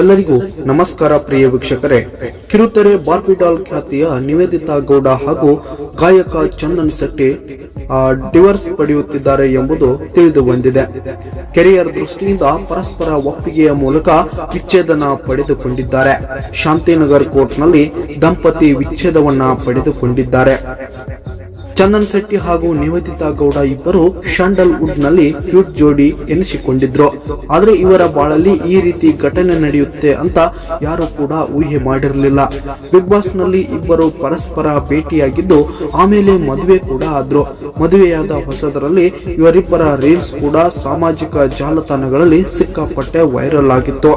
ಎಲ್ಲರಿಗೂ ನಮಸ್ಕಾರ ಪ್ರಿಯ ವೀಕ್ಷಕರೇ. ಕಿರುತೆರೆ ಬಾರ್ಬಿಡಾಲ್ ಖ್ಯಾತಿಯ ನಿವೇದಿತಾ ಗೌಡ ಹಾಗೂ ಗಾಯಕ ಚಂದನ್ ಶೆಟ್ಟಿ ಡಿವರ್ಸ್ ಪಡೆಯುತ್ತಿದ್ದಾರೆ ಎಂಬುದು ತಿಳಿದು ಬಂದಿದೆ. ಕೆರಿಯರ್ ದೃಷ್ಟಿಯಿಂದ ಪರಸ್ಪರ ಒಪ್ಪಿಗೆಯ ಮೂಲಕ ವಿಚ್ಛೇದನ ಪಡೆದುಕೊಂಡಿದ್ದಾರೆ. ಶಾಂತಿನಗರ್ ಕೋರ್ಟ್ನಲ್ಲಿ ದಂಪತಿ ವಿಚ್ಛೇದವನ್ನ ಪಡೆದುಕೊಂಡಿದ್ದಾರೆ. ಚಂದನ್ ಶೆಟ್ಟಿ ಹಾಗೂ ನಿವೇದಿತಾ ಗೌಡ ಇಬ್ಬರು ಶ್ಯಾಂಡಲ್ವುಡ್ನಲ್ಲಿ ಕ್ಯೂಟ್ ಜೋಡಿ ಎನಿಸಿಕೊಂಡಿದ್ರು. ಆದ್ರೆ ಇವರ ಬಾಳಲ್ಲಿ ಈ ರೀತಿ ಘಟನೆ ನಡೆಯುತ್ತೆ ಅಂತ ಯಾರು ಕೂಡ ಊಹೆ ಮಾಡಿರಲಿಲ್ಲ. ಬಿಗ್ ಬಾಸ್ನಲ್ಲಿ ಇಬ್ಬರು ಪರಸ್ಪರ ಭೇಟಿಯಾಗಿದ್ದು, ಆಮೇಲೆ ಮದುವೆ ಕೂಡ ಆದ್ರು. ಮದುವೆಯಾದ ಹೊಸದರಲ್ಲಿ ಇವರಿಬ್ಬರ ರೀಲ್ಸ್ ಕೂಡ ಸಾಮಾಜಿಕ ಜಾಲತಾಣಗಳಲ್ಲಿ ಸಿಕ್ಕಾಪಟ್ಟೆ ವೈರಲ್ ಆಗಿತ್ತು.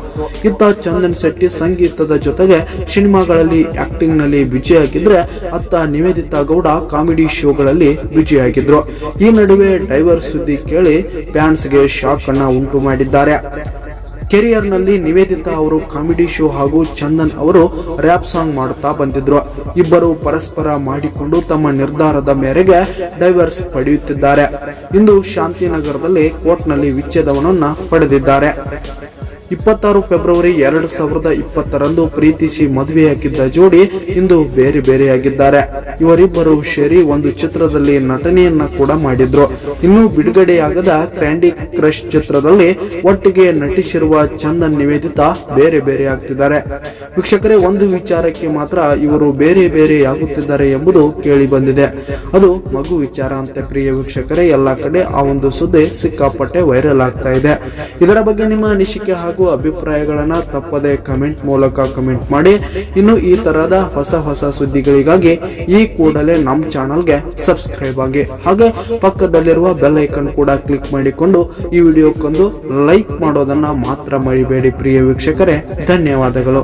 ಇತ್ತ ಚಂದನ್ ಶೆಟ್ಟಿ ಸಂಗೀತದ ಜೊತೆಗೆ ಸಿನಿಮಾಗಳಲ್ಲಿ ಆಕ್ಟಿಂಗ್ನಲ್ಲಿ ಬಿಜಿಯಾಗಿದ್ರೆ ಅತ್ತ ನಿವೇದಿತಾ ಗೌಡ ಕಾಮಿಡಿ ಶೋಗಳಲ್ಲಿ ಬಿಜಿಯಾಗಿದ್ರು ಈ ನಡುವೆ ಡೈವರ್ಸ್ ಸುದ್ದಿ ಕೇಳಿ ಫ್ಯಾನ್ಸ್ಗೆ ಶಾಕ್ ಅನ್ನ ಉಂಟು ಮಾಡಿದ್ದಾರೆ. ಕೆರಿಯರ್ನಲ್ಲಿ ನಿವೇದಿತಾ ಅವರು ಕಾಮಿಡಿ ಶೋ ಹಾಗೂ ಚಂದನ್ ಅವರು ರ್ಯಾಪ್ ಸಾಂಗ್ ಮಾಡುತ್ತಾ ಬಂದಿದ್ರು. ಇಬ್ಬರು ಪರಸ್ಪರ ಮಾಡಿಕೊಂಡು ತಮ್ಮ ನಿರ್ಧಾರದ ಮೇರೆಗೆ ಡೈವರ್ಸ್ ಪಡೆಯುತ್ತಿದ್ದಾರೆ. ಇಂದು ಶಾಂತಿನಗರದಲ್ಲಿ ಕೋರ್ಟ್ನಲ್ಲಿ ವಿಚ್ಛೇದವನ್ನ ಪಡೆದಿದ್ದಾರೆ. ಇಪ್ಪತ್ತಾರು ಫೆಬ್ರವರಿ ಎರಡ್ ಸಾವಿರದ ಇಪ್ಪತ್ತರಂದು ಪ್ರೀತಿಸಿ ಮದುವೆಯಾಗಿದ್ದ ಜೋಡಿ ಇಂದು ಬೇರೆ ಬೇರೆಯಾಗಿದ್ದಾರೆ. ಇವರಿಬ್ಬರು ಸೇರಿ ಒಂದು ಚಿತ್ರದಲ್ಲಿ ನಟನೆಯನ್ನ ಕೂಡ ಮಾಡಿದ್ರು. ಇನ್ನು ಬಿಡುಗಡೆಯಾಗದ ಕ್ರ್ಯಾಂಡಿ ಕ್ರಶ್ ಚಿತ್ರದಲ್ಲಿ ಒಟ್ಟಿಗೆ ನಟಿಸಿರುವ ಚಂದನ್ ನಿವೇದಿತಾ ಬೇರೆ ಬೇರೆ ಆಗ್ತಿದ್ದಾರೆ ವೀಕ್ಷಕರೇ, ಒಂದು ವಿಚಾರಕ್ಕೆ ಮಾತ್ರ ಇವರು ಬೇರೆ ಬೇರೆ ಆಗುತ್ತಿದ್ದಾರೆ ಎಂಬುದು ಕೇಳಿ ಬಂದಿದೆ. ಅದು ಮಗು ವಿಚಾರ ಅಂತ ಪ್ರಿಯ ವೀಕ್ಷಕರೇ, ಎಲ್ಲಾ ಕಡೆ ಆ ಒಂದು ಸುದ್ದಿ ಸಿಕ್ಕಾಪಟ್ಟೆ ವೈರಲ್ ಆಗ್ತಾ ಇದೆ. ಇದರ ಬಗ್ಗೆ ನಿಮ್ಮ ಅನಿಸಿಕೆ ಹಾಗೂ ಅಭಿಪ್ರಾಯಗಳನ್ನ ತಪ್ಪದೆ ಕಮೆಂಟ್ ಮೂಲಕ ಕಮೆಂಟ್ ಮಾಡಿ. ಇನ್ನು ಈ ತರಹದ ಹೊಸ ಹೊಸ ಸುದ್ದಿಗಳಿಗಾಗಿ ಈ ಕೂಡಲೇ ನಮ್ಮ ಚಾನಲ್ಗೆ ಸಬ್ಸ್ಕ್ರೈಬ್ ಆಗಿ. ಹಾಗೆ ಪಕ್ಕದಲ್ಲಿರುವ ಬೆಲ್ ಐಕನ್ ಕೂಡ ಕ್ಲಿಕ್ ಮಾಡಿಕೊಂಡು ಈ ವಿಡಿಯೋಕ್ಕೊಂದು ಲೈಕ್ ಮಾಡೋದನ್ನ ಮಾತ್ರ ಮರಿಬೇಡಿ ಪ್ರಿಯ ವೀಕ್ಷಕರೇ. ಧನ್ಯವಾದಗಳು.